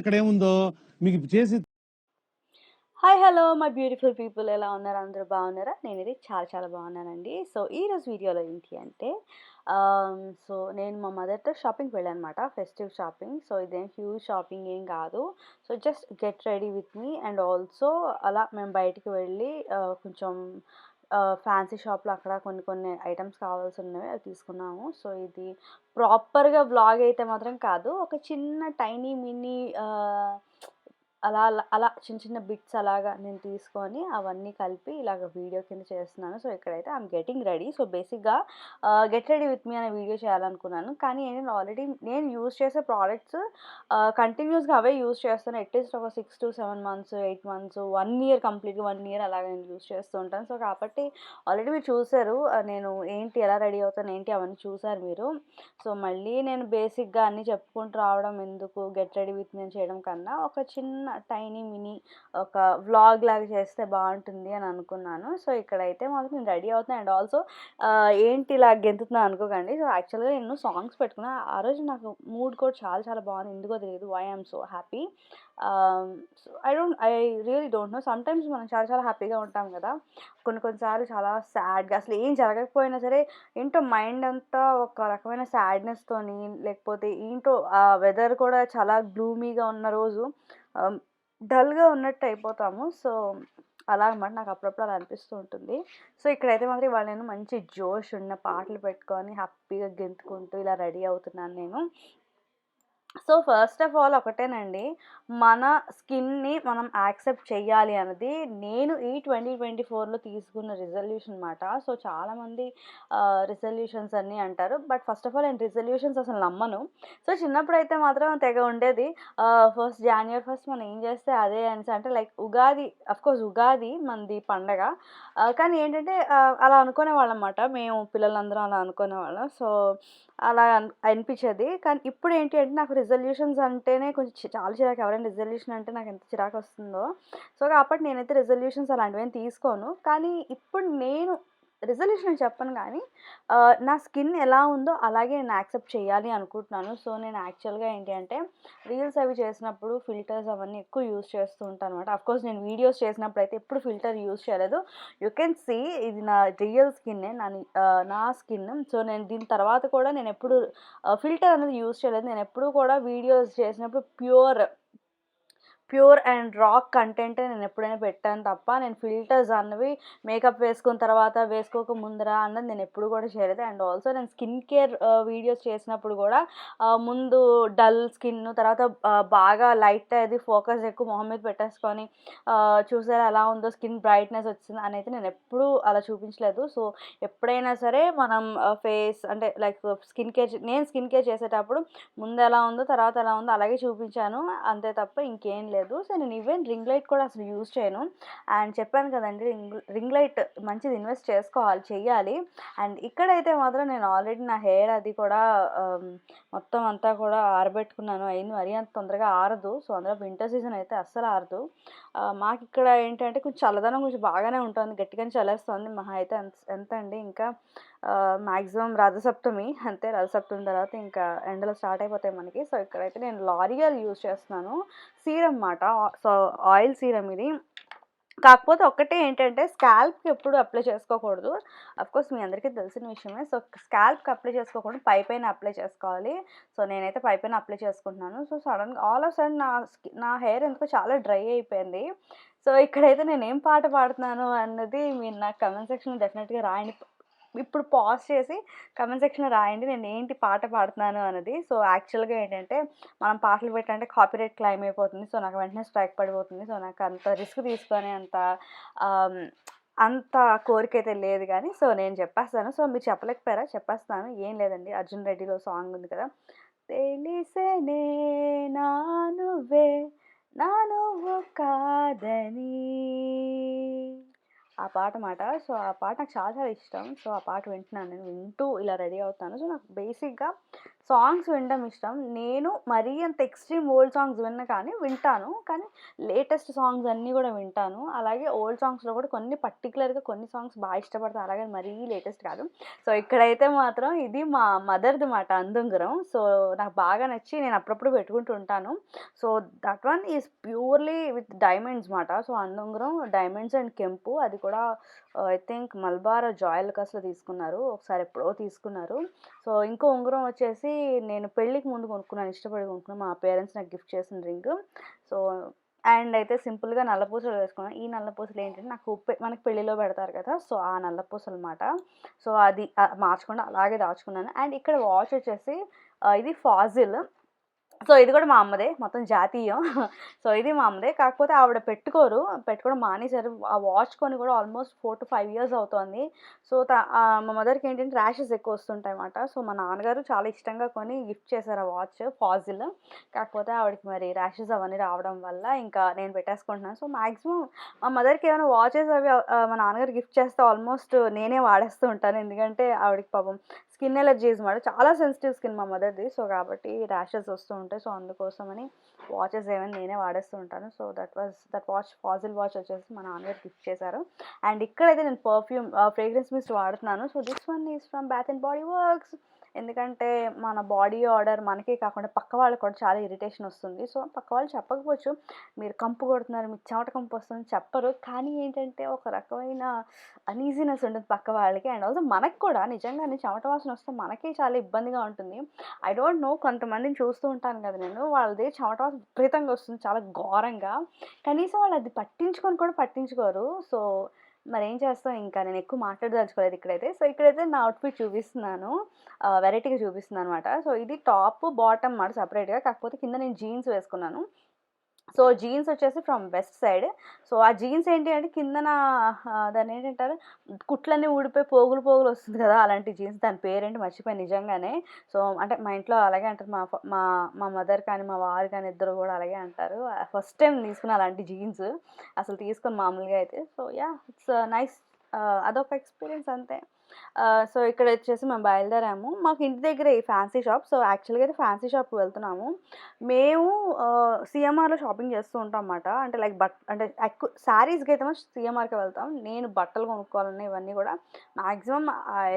అక్కడ ఏముందో మీకు చేసి hi hello my beautiful people ఎలా ఉన్నారు? అందరూ బాగున్నారా? నేను ఇది చాలా చాలా బాగున్నానండి. సో ఈరోజు వీడియోలో ఏంటి అంటే సో నేను మా మదర్తో షాపింగ్కి వెళ్ళాను అనమాట ఫెస్టివ్ షాపింగ్ సో ఇదేం హ్యూజ్ షాపింగ్ ఏం కాదు. So just get ready with me and also అలా మేము బయటికి వెళ్ళి కొంచెం ఫ్యాన్సీ షాప్లో అక్కడ కొన్ని కొన్ని ఐటమ్స్ కావాల్సి ఉన్నవి అవి తీసుకున్నాము. సో ఇది ప్రాపర్గా బ్లాగ్ అయితే మాత్రం కాదు. ఒక చిన్న టైనీ మినీ అలా అలా అలా చిన్న చిన్న బిట్స్ అలాగా నేను తీసుకొని అవన్నీ కలిపి ఇలాగ వీడియో కింద చేస్తున్నాను. సో ఇక్కడైతే ఐమ్ గెటింగ్ రెడీ. సో బేసిక్గా గెట్ రెడీ విత్ మీ అనే వీడియో చేయాలనుకున్నాను. కానీ నేను ఆల్రెడీ నేను యూస్ చేసే ప్రోడక్ట్స్ కంటిన్యూస్గా అవే యూజ్ చేస్తాను. అట్లీస్ట్ ఒక six to seven months eight months one year కంప్లీట్గా వన్ ఇయర్ అలాగే నేను యూజ్ చేస్తూ ఉంటాను. సో కాబట్టి ఆల్రెడీ మీరు చూసారు నేను ఏంటి ఎలా రెడీ అవుతాను ఏంటి అవన్నీ చూసారు మీరు. సో మళ్ళీ నేను బేసిక్గా అన్నీ చెప్పుకుంటూ రావడం ఎందుకు గెట్ రెడీ విత్ నేను చేయడం కన్నా ఒక చిన్న టైనీ మినీ ఒక వ్లాగ్ లాగా చేస్తే బాగుంటుంది అని అనుకున్నాను. సో ఇక్కడైతే మాత్రం నేను రెడీ అవుతున్నాను అండ్ ఆల్సో ఏంటి ఇలా గెంతుతున్నాను అనుకోకండి. సో యాక్చువల్గా నేను సాంగ్స్ పెట్టుకున్నా. ఆ రోజు నాకు మూడ్ కూడా చాలా చాలా బాగుంది. ఎందుకో తెలియదు. Why I'm so happy so I don't I really don't know sometimes మనం చాలా చాలా హ్యాపీగా ఉంటాం కదా. కొన్ని కొన్నిసార్లు చాలా సాడ్గా అసలు ఏం జరగకపోయినా సరే ఏంటో మైండ్ అంతా ఒక రకమైన సాడ్నెస్తోని లేకపోతే ఏంటో ఆ వెదర్ కూడా చాలా గ్లూమీగా ఉన్న రోజు డల్గా ఉన్నట్టు అయిపోతాము. సో అలా అనమాట నాకు అప్పుడప్పుడు అలా అనిపిస్తూ ఉంటుంది. సో ఇక్కడైతే మాత్రం ఇవాళ నేను మంచి జోష్ ఉన్న పాటలు పెట్టుకొని హ్యాపీగా గెంతుకుంటూ ఇలా రెడీ అవుతున్నాను నేను. సో ఫస్ట్ ఆఫ్ ఆల్ ఒకటేనండి. మన స్కిన్ని మనం యాక్సెప్ట్ చేయాలి అన్నది నేను ఈ ట్వంటీ ట్వంటీ ఫోర్లో తీసుకున్న రిజల్యూషన్ అనమాట సో చాలామంది రిజల్యూషన్స్ అన్నీ అంటారు. బట్ ఫస్ట్ ఆఫ్ ఆల్ నేను రిజల్యూషన్స్ అసలు నమ్మను. సో చిన్నప్పుడు అయితే మాత్రం తెగ ఉండేది ఫస్ట్ జాన్యువరి ఫస్ట్ మనం ఏం చేస్తే అదే అనేసి అంటే లైక్ ఉగాది కోర్స్ ఉగాది మనది పండగ. కానీ ఏంటంటే అలా అనుకునే వాళ్ళం అన్నమాట. మేము పిల్లలందరం అలా అనుకునే వాళ్ళం. సో అలా అనిపించేది. కానీ ఇప్పుడు ఏంటి అంటే నాకు రిజల్యూషన్స్ అంటేనే కొంచెం చాలా చిరాకు. ఎవరైనా రిజల్యూషన్ అంటే నాకు ఎంత చిరాకు వస్తుందో. సో కాబట్టి నేనైతే రిజల్యూషన్స్ అలాంటివి తీసుకోను. కానీ ఇప్పుడు నేను రిజల్యూషన్ చెప్పను కానీ నా స్కిన్ ఎలా ఉందో అలాగే నేను యాక్సెప్ట్ చేయాలి అనుకుంటున్నాను. సో నేను యాక్చువల్గా ఏంటి అంటే రీల్స్ అవి చేసినప్పుడు ఫిల్టర్స్ అవన్నీ ఎక్కువ యూస్ చేస్తూ ఉంటాను అనమాట అఫ్కోర్స్ నేను వీడియోస్ చేసినప్పుడు అయితే ఎప్పుడు ఫిల్టర్ యూస్ చేయలేదు. యూ కెన్ సీ ఇది నా రియల్ స్కిన్నే నా నా స్కిన్. సో నేను దీని తర్వాత కూడా నేను ఎప్పుడు ఫిల్టర్ అనేది యూస్ చేయలేదు. నేను ఎప్పుడు కూడా వీడియోస్ చేసినప్పుడు ప్యూర్ ప్యూర్ అండ్ రాక్ కంటెంటే నేను ఎప్పుడైనా పెట్టాను తప్ప నేను ఫిల్టర్స్ అన్నవి మేకప్ వేసుకున్న తర్వాత వేసుకోక ముందర అన్నది నేను ఎప్పుడు కూడా చేయలేదు. అండ్ ఆల్సో నేను స్కిన్ కేర్ వీడియోస్ చేసినప్పుడు కూడా ముందు డల్ స్కిన్ తర్వాత బాగా లైట్ అది ఫోకస్ ఎక్కువ మొహం మీద పెట్టేసుకొని చూసారా ఎలా ఉందో స్కిన్ బ్రైట్నెస్ వచ్చింది అనేది నేను ఎప్పుడూ అలా చూపించలేదు. సో ఎప్పుడైనా సరే మనం ఫేస్ అంటే లైక్ స్కిన్ కేర్ నేను స్కిన్ కేర్ చేసేటప్పుడు ముందు ఎలా ఉందో తర్వాత ఎలా ఉందో అలాగే చూపించాను. అంతే తప్ప ఇంకేం లేదు. లేదు. సో నేను ఈవెన్ రింగ్ లైట్ కూడా అసలు యూజ్ చేయను. అండ్ చెప్పాను కదండి రింగ్ రింగ్ లైట్ మంచిది ఇన్వెస్ట్ చేసుకోవాలి చెయ్యాలి. అండ్ ఇక్కడైతే మాత్రం నేను ఆల్రెడీ నా హెయిర్ అది కూడా మొత్తం అంతా కూడా ఆరబెట్టుకున్నాను. అయింది మరీ అంత తొందరగా ఆరదు. సో అందులో వింటర్ సీజన్ అయితే అస్సలు ఆరదు. మాకు ఇక్కడ ఏంటంటే కొంచెం చల్లదనం కొంచెం బాగానే ఉంటుంది. గట్టిగానే చల్లేస్తుంది. మహా అయితే ఎంత ఎంత అండి? ఇంకా మ్యాక్సిమం రథసప్తమి అంతే రథసప్తమి తర్వాత ఇంకా ఎండలు స్టార్ట్ అయిపోతాయి మనకి. సో ఇక్కడైతే నేను లారియల్ యూజ్ చేస్తున్నాను. సీరం అన్నమాట. సో ఆయిల్ సీరం ఇది కాకపోతే ఒక్కటే ఏంటంటే స్కాల్ప్కి ఎప్పుడు అప్లై చేసుకోకూడదు. కోర్స్ మీ అందరికీ తెలిసిన విషయమే. సో స్కాల్ప్కి అప్లై చేసుకోకుండా పై పైన అప్లై చేసుకోవాలి. సో నేనైతే పై పైన అప్లై చేసుకుంటున్నాను. సో సడన్గా ఆల్ ఆఫ్ సడన్ నా నా హెయిర్ ఎందుకో చాలా డ్రై అయిపోయింది. సో ఇక్కడైతే నేను ఏం పాట పాడుతున్నాను అన్నది మీరు నాకు కమెంట్ సెక్షన్లో డెఫినెట్గా రాయండి. ఇప్పుడు పాజ్ చేసి కమెంట్ సెక్షన్లో రాయండి నేను ఏంటి పాట పాడుతున్నాను అన్నది. సో యాక్చువల్గా ఏంటంటే మనం పాటలు పెట్టాలంటే కాపీరైట్ క్లైమ్ అయిపోతుంది. సో నాకు వెంటనే స్ట్రైక్ పడిపోతుంది. సో నాకు అంత రిస్క్ తీసుకొని అంత అంత కోరిక అయితే లేదు కానీ సో నేను చెప్పేస్తాను. సో మీరు చెప్పలేకపోయారా? చెప్పేస్తాను. ఏం లేదండి. అర్జున్ రెడ్డిలో సాంగ్ ఉంది కదా. తెలిసేనే నా నువ్వే నా నువ్వు కాదని. ఆ పాట మాట. సో ఆ పాట నాకు చాలా చాలా ఇష్టం. సో ఆ పాట వింటున్నాను నేను. వింటూ ఇలా రెడీ అవుతాను. సో నాకు బేసిక్గా సాంగ్స్ వినడం ఇష్టం. నేను మరీ అంత ఎక్స్ట్రీమ్ ఓల్డ్ సాంగ్స్ విన్న కానీ వింటాను. కానీ లేటెస్ట్ సాంగ్స్ అన్నీ కూడా వింటాను. అలాగే ఓల్డ్ సాంగ్స్లో కూడా కొన్ని పర్టికులర్గా కొన్ని సాంగ్స్ బాగా ఇష్టపడతాను. అలాగే మరీ లేటెస్ట్ కాదు. సో ఇక్కడైతే మాత్రం ఇది మా మదర్ది మాట అందుంగరం సో నాకు బాగా నచ్చి నేను అప్పుడప్పుడు పెట్టుకుంటూ ఉంటాను. So that one is purely with diamonds మాట. సో అందుంగరం డైమండ్స్ అండ్ కెంపు అది కూడా ఐ థింక్ మల్బార్ జాయిల్ కస్లో తీసుకున్నారు. ఒకసారి ఎప్పుడో తీసుకున్నారు. సో ఇంకో ఉంగరం వచ్చేసి నేను పెళ్ళికి ముందు కొనుక్కున్నాను ఇష్టపడి కొనుక్కున్నాను. మా పేరెంట్స్ నాకు గిఫ్ట్ చేసిన రింగ్. సో అండ్ అయితే సింపుల్గా నల్లపూసలు వేసుకున్నాను. ఈ నల్లపూసలు ఏంటంటే నాకు మనకి పెళ్ళిలో పెడతారు కదా సో ఆ నల్లపూసలు అనమాట సో అది మార్చకుండా అలాగే దాచుకున్నాను. అండ్ ఇక్కడ వాచ్ వచ్చేసి ఇది ఫాజిల్. సో ఇది కూడా మా అమ్మదే. మొత్తం జాతీయం. సో ఇది మా అమ్మదే. కాకపోతే ఆవిడ పెట్టుకోరు. పెట్టుకోవడం మానేశారు. ఆ వాచ్ కొని కూడా almost four to five years అవుతోంది. సో మా మదర్కి ఏంటంటే ర్యాషెస్ ఎక్కువ వస్తుంటాయి అన్నమాట. సో మా నాన్నగారు చాలా ఇష్టంగా కొని గిఫ్ట్ చేశారు ఆ వాచ్ ఫాజిల్. కాకపోతే ఆవిడకి మరి ర్యాషెస్ అవన్నీ రావడం వల్ల ఇంకా నేను పెట్టేసుకుంటున్నాను. సో మ్యాక్సిమం మా మదర్కి ఏమైనా వాచెస్ అవి మా నాన్నగారు గిఫ్ట్ చేస్తే ఆల్మోస్ట్ నేనే వాడేస్తూ ఉంటాను. ఎందుకంటే ఆవిడకి పాపం స్కిన్ ఎలర్జీస్ మాట చాలా సెన్సిటివ్ స్కిన్ మా మదర్ది సో కాబట్టి ర్యాషెస్ వస్తూ ఉంటాయి. సో అందుకోసమని వాచెస్ ఏమైనా నేనే వాడేస్తూ ఉంటాను. So that was that watch Fossil watch వచ్చేసి మా నాన్నగారు గిఫ్ట్ చేశారు. అండ్ ఇక్కడైతే నేను పర్ఫ్యూమ్ ఫ్రేగ్రెన్స్ మిస్ట్ వాడుతున్నాను. So this one is from Bath and Body Works ఎందుకంటే మన బాడీ ఆర్డర్ మనకే కాకుండా పక్క వాళ్ళకి కూడా చాలా ఇరిటేషన్ వస్తుంది. సో పక్క వాళ్ళు చెప్పకపోవచ్చు మీరు కంపు కొడుతున్నారు మీకు చెమట కంపు వస్తుంది చెప్పరు. కానీ ఏంటంటే ఒక రకమైన అనీజీనెస్ ఉంటుంది పక్క వాళ్ళకి. అండ్ ఆల్సో మనకు కూడా నిజంగానే చెమట వాసన వస్తే మనకే చాలా ఇబ్బందిగా ఉంటుంది. ఐ డోంట్ నో కొంతమందిని చూస్తూ ఉంటాను కదా నేను. వాళ్ళది చెమట వాసన విపరీతంగా వస్తుంది చాలా ఘోరంగా. కనీసం వాళ్ళు అది పట్టించుకొని కూడా పట్టించుకోరు. సో మరి ఏం చేస్తాం ఇంకా నేను ఎక్కువ మాట్లాడదలుచుకోలేదు ఇక్కడైతే. సో ఇక్కడైతే నా అవుట్ఫిట్ చూపిస్తున్నాను. వెరైటీగా చూపిస్తున్నాను అనమాట సో ఇది టాప్ బాటమ్ మాట సపరేట్గా కాకపోతే కింద నేను జీన్స్ వేసుకున్నాను. సో జీన్స్ వచ్చేసి ఫ్రమ్ వెస్ట్ సైడ్. సో ఆ జీన్స్ ఏంటి అంటే కిందన దాన్ని ఏంటంటారు? కుట్లన్నీ ఊడిపోయి పోగులు పోగులు వస్తుంది కదా అలాంటి జీన్స్. దాని పేరేంటి మర్చిపోయి నిజంగానే. సో అంటే మా ఇంట్లో అలాగే అంటారు. మా మా మా మదర్ కానీ మా వారు కానీ ఇద్దరు కూడా అలాగే అంటారు. ఫస్ట్ టైం తీసుకున్న అలాంటి జీన్స్. అసలు తీసుకొని మామూలుగా అయితే. సో యా ఇట్స్ నైస్ అదొక ఎక్స్పీరియన్స్ అంతే. సో ఇక్కడ వచ్చేసి మేము బయలుదేరాము. మాకు ఇంటి దగ్గర ఈ ఫ్యాన్సీ షాప్ సో యాక్చువల్గా అయితే ఫ్యాన్సీ షాప్కి వెళ్తున్నాము. మేము సిఎంఆర్లో షాపింగ్ చేస్తూ ఉంటాం అన్నమాట. అంటే లైక్ బట్ అంటే ఎక్కువ శారీస్కి అయితే సిఎంఆర్కి వెళ్తాం. నేను బట్టలు కొనుక్కోవాలన్నా ఇవన్నీ కూడా maximum I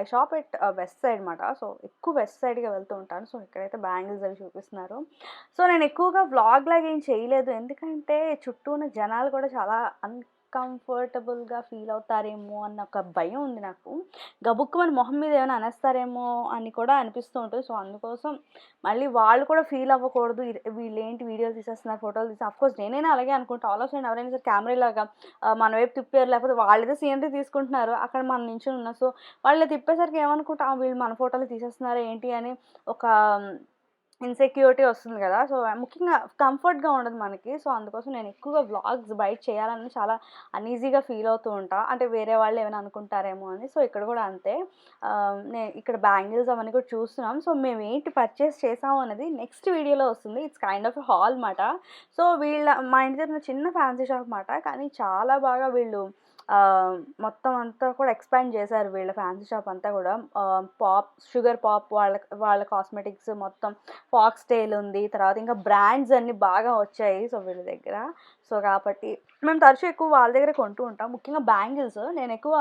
I shop at Westside అనమాట సో ఎక్కువ వెస్ట్ సైడ్గా వెళ్తూ ఉంటాను. సో ఇక్కడైతే బ్యాంగిల్స్ అవి చూపిస్తున్నారు. సో నేను ఎక్కువగా వ్లాగ్ లాగా ఏం చేయలేదు. ఎందుకంటే చుట్టూ ఉన్న జనాలు కూడా చాలా అన్కంఫర్టబుల్గా ఫీల్ అవుతారేమో అన్న ఒక భయం ఉంది నాకు. గబుక్కు మన మొహం మీద ఏమైనా అనేస్తారేమో అని కూడా అనిపిస్తూ ఉంటుంది. సో అందుకోసం మళ్ళీ వాళ్ళు కూడా ఫీల్ అవ్వకూడదు. వీళ్ళు ఏంటి వీడియోలు తీసేస్తున్నారు ఫోటోలు తీసి అఫ్కోర్స్ నేనైనా అలాగే అనుకుంటా. ఆల్ ఆఫ్ ఎవరైనా సరే కెమెరా లాగా మన వైపు తిప్పారు లేకపోతే వాళ్ళైతే సీనరీ తీసుకుంటున్నారు అక్కడ మన నుంచి ఉన్నా. సో వాళ్ళు తిప్పేసరికి ఏమనుకుంటా వీళ్ళు మన ఫోటోలు తీసేస్తున్నారు ఏంటి? అని ఒక ఇన్సెక్యూరిటీ వస్తుంది కదా. సో ముఖ్యంగా కంఫర్ట్గా ఉండదు మనకి. సో అందుకోసం నేను ఎక్కువగా వ్లాగ్స్ బయట చేయాలని చాలా అన్ఈజీగా ఫీల్ అవుతూ ఉంటా. అంటే వేరే వాళ్ళు ఏమైనా అనుకుంటారేమో అని. సో ఇక్కడ కూడా అంతే. నేను ఇక్కడ బ్యాంగిల్స్ అవన్నీ కూడా చూస్తున్నాం. సో మేము ఏంటి పర్చేస్ చేసాము అనేది నెక్స్ట్ వీడియోలో వస్తుంది. ఇట్స్ కైండ్ ఆఫ్ హాల్ మాట సో వీళ్ళ మా ఇంటి దగ్గర చిన్న ఫ్యాన్సీ షాప్ మాట కానీ చాలా బాగా వీళ్ళు మొత్తం అంతా కూడా ఎక్స్పాండ్ చేశారు వీళ్ళ ఫ్యాన్సీ షాప్ అంతా కూడా. పాప్ షుగర్ పాప్ వాళ్ళ వాళ్ళ కాస్మెటిక్స్ మొత్తం ఫాక్స్ టైల్ ఉంది. తర్వాత ఇంకా బ్రాండ్స్ అన్నీ బాగా వచ్చాయి. సో వీళ్ళ దగ్గర. సో కాబట్టి మేము తరచూ ఎక్కువ వాళ్ళ దగ్గర కొంటూ ఉంటాం. ముఖ్యంగా బ్యాంగిల్స్. నేను ఎక్కువ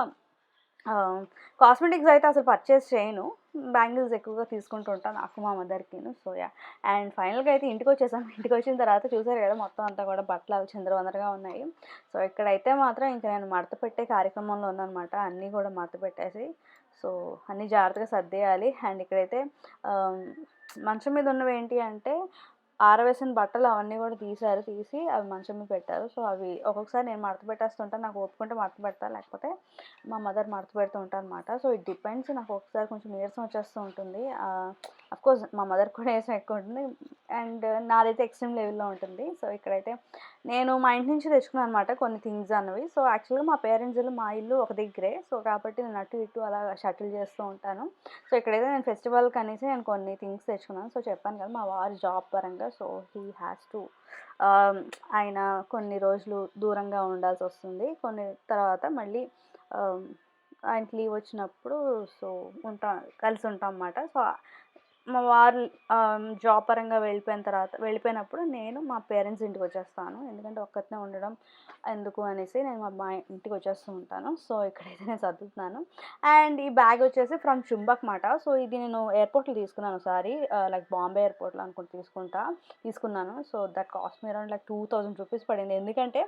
కాస్మెటిక్స్ అయితే అసలు పర్చేస్ చేయను. బ్యాంగిల్స్ ఎక్కువగా తీసుకుంటూ ఉంటాను నాకు మా మదర్కిను. So yeah. అండ్ ఫైనల్గా అయితే ఇంటికి వచ్చేసాం ఇంటికి వచ్చిన తర్వాత చూసారు కదా మొత్తం అంతా కూడా బట్టలు అవి చంద్రవందరగా ఉన్నాయి. సో ఇక్కడైతే మాత్రం ఇంకా నేను మడత పెట్టే కార్యక్రమంలో ఉన్నానమాట. అన్నీ కూడా మడత పెట్టేసి. సో అన్నీ జాగ్రత్తగా సర్దేయాలి. అండ్ ఇక్కడైతే మంచం మీద ఉన్నవి ఏంటి అంటే ఆరవేసిన బట్టలు అవన్నీ కూడా తీశారు తీసి అవి మంచం మీద పెట్టారు. సో అవి ఒక్కొక్కసారి నేను మడత పెట్టేస్తుంటాను నాకు ఒప్పుకుంటే మడత పెడతా లేకపోతే మా మదర్ మడత పెడుతూ ఉంటాను అనమాట సో ఇట్ డిపెండ్స్ నాకు ఒకసారి కొంచెం నీరసం వచ్చేస్తూ ఉంటుంది. కోర్స్ మా మదర్ కూడా నీరసం ఎక్కువ ఉంటుంది. అండ్ నాదైతే ఎక్స్ట్రీమ్ లెవెల్లో ఉంటుంది. సో ఇక్కడైతే నేను మా ఇంటి నుంచి తెచ్చుకున్నాను అనమాట కొన్ని థింగ్స్ అన్నవి. సో యాక్చువల్గా మా పేరెంట్స్ ఇల్లు మా ఇల్లు ఒక దగ్గరే. సో కాబట్టి నేను అటు ఇటు అలా షటిల్ చేస్తూ ఉంటాను. సో ఇక్కడైతే నేను ఫెస్టివల్ కనేసి నేను కొన్ని థింగ్స్ తెచ్చుకున్నాను. సో చెప్పాను కదా మా వారి జాబ్ పరంగా. సో హీ హ్యాస్ టు ఆయన కొన్ని రోజులు దూరంగా ఉండాల్సి వస్తుంది. కొన్ని తర్వాత మళ్ళీ ఆయనకి లీవ్ వచ్చినప్పుడు సో ఉంటాం కలిసి ఉంటాం అన్నమాట. సో మా వారు జాబ్ పరంగా వెళ్ళిపోయిన తర్వాత వెళ్ళిపోయినప్పుడు నేను మా పేరెంట్స్ ఇంటికి వచ్చేస్తాను. ఎందుకంటే ఒక్కతనే ఉండడం ఎందుకు అనేసి నేను మా మా ఇంటికి వచ్చేస్తూ ఉంటాను. సో ఇక్కడైతే నేను చదువుతున్నాను అండ్ ఈ బ్యాగ్ వచ్చేసి ఫ్రమ్ చుంబక్ మాట. సో ఇది నేను ఎయిర్పోర్ట్లో తీసుకున్నాను ఒకసారి. లైక్ బాంబే ఎయిర్పోర్ట్లో అనుకుంటూ తీసుకుంటా తీసుకున్నాను. So that cost me around like two thousand rupees పడింది. ఎందుకంటే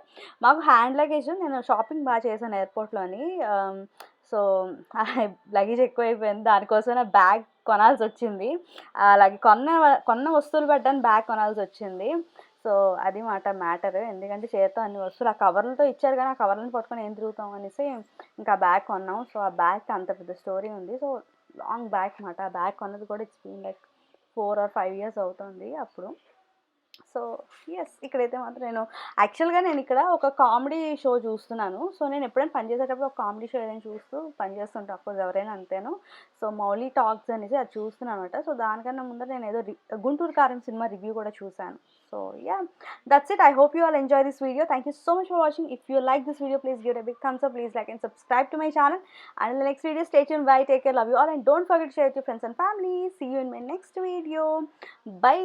మాకు హ్యాండ్ లగేజ్ నేను షాపింగ్ బాగా చేశాను ఎయిర్పోర్ట్లోని. సో లగేజ్ ఎక్కువైపోయింది. దానికోసం నా బ్యాగ్ కొనాల్సి వచ్చింది అలాగే కొన్న కొన్న వస్తువులు పెట్టాను బ్యాగ్ కొనాల్సి వచ్చింది సో అది మాట మ్యాటర్. ఎందుకంటే చేత్తో అన్ని వస్తువులు ఆ కవర్లతో ఇచ్చారు కానీ ఆ కవర్లను పట్టుకొని ఏం తిరుగుతాం అనేసి ఇంకా బ్యాగ్ కొన్నాం. సో ఆ బ్యాగ్ అంత పెద్ద స్టోరీ ఉంది. సో లాంగ్ బ్యాగ్ మాట. ఆ బ్యాగ్ కొన్నది కూడా it's been like four or five years అవుతుంది అప్పుడు. సో ఎస్ ఇక్కడైతే మాత్రం నేను యాక్చువల్గా నేను ఇక్కడ ఒక కామెడీ షో చూస్తున్నాను. సో నేను ఎప్పుడైనా పనిచేసేటప్పుడు ఒక కామెడీ షో ఏదైనా చూస్తూ పనిచేస్తుంటా అఫ్కోర్స్ ఎవరైనా అంతేను. సో మౌలీ టాక్స్ అనేసి అది చూస్తున్నాను అనమాట సో దానికన్నా ముందర నేను ఏదో రి- గుంటూరు కారం సినిమా రివ్యూ కూడా చూశాను. So ya that's it I hope you all enjoy this video thank you so much for watching if you like this video please give a big thumbs up please like and subscribe to my channel and the next video stay tuned. Take take care. Love you all. And don't forget to share with your friends and family. See you in my